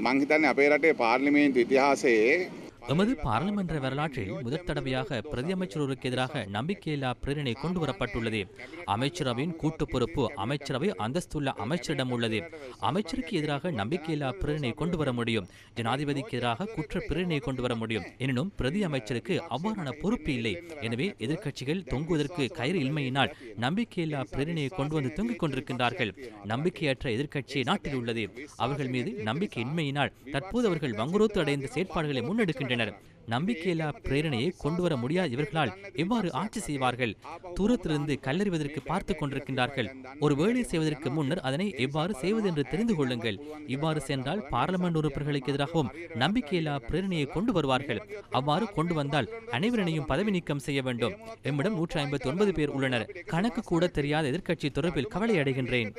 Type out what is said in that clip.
මං හිතන්නේ අපේ රටේ පාර්ලිමේන්තු ඉතිහාසයේ எமது பாராளுமன்ற வரலாற்றில் முதற் தடவையாக பிரதி அமைச்சருக்கு எதிராக நம்பிக்கையில்லா பிரேரணை கொண்டு வரப்பட்டுள்ளது அமைச்சரவையின் கூட்டு பொறுப்பு அமைச்சரவை அந்தஸ்துள்ள அமைச்சரிடம் உள்ளது. அமைச்சருக்கு எதிராக நம்பிக்கையில்லா பிரேரணை கொண்டு வர முடியும். ஜனாதிபதிக்கு எதிராக குற்ற பிரேரணை கொண்டு வர முடியும். எனினும் பிரதி அமைச்சருக்கு அவ்வாறான பொறுப்பு இல்லை. எனவே எதிர்க்கட்சிகள் தொங்குவதற்கு கயிறு இன்மையினால் நம்பிக்கையில்லா பிரேரணையை கொண்டு வந்து தொங்கிக் கொண்டிருக்கின்றார்கள். நம்பிக்கையற்ற எதிர்க்கட்சி நாட்டில் உள்ளது. அவர்கள் மீது நம்பிக்கை இன்மையினால் தற்போது அவர்கள் வங்குரோத்து அடைந்த செயற்பாடுகளை முன்னெடுக்கின்றனர். நம்பிக்கையில்லா பிரேரணையை கொண்டு வர முடியாத இவர்களால் எவ்வாறு ஆட்சி செய்வார்கள்? தூரத்திலிருந்து கல்லறிவதற்கு பார்த்து கொண்டிருக்கின்றார்கள். ஒரு வேலை செய்வதற்கு முன்னர் அதனை எவ்வாறு செய்வது என்று தெரிந்து கொள்ளுங்கள். இவ்வாறு சென்றால் பார்லமெண்ட் உறுப்பினர்களுக்கு எதிராகவும் நம்பிக்கையில்லா பிரேரணையை கொண்டு வருவார்கள். அவ்வாறு கொண்டு வந்தால் அனைவரினையும் பதவி நீக்கம் செய்ய வேண்டும். எம்மிடம் நூற்றி ஐம்பத்தி ஒன்பது பேர் உள்ளனர். கணக்கு கூட தெரியாத எதிர்க்கட்சி தொடர்பில் கவலை அடைகின்றேன்.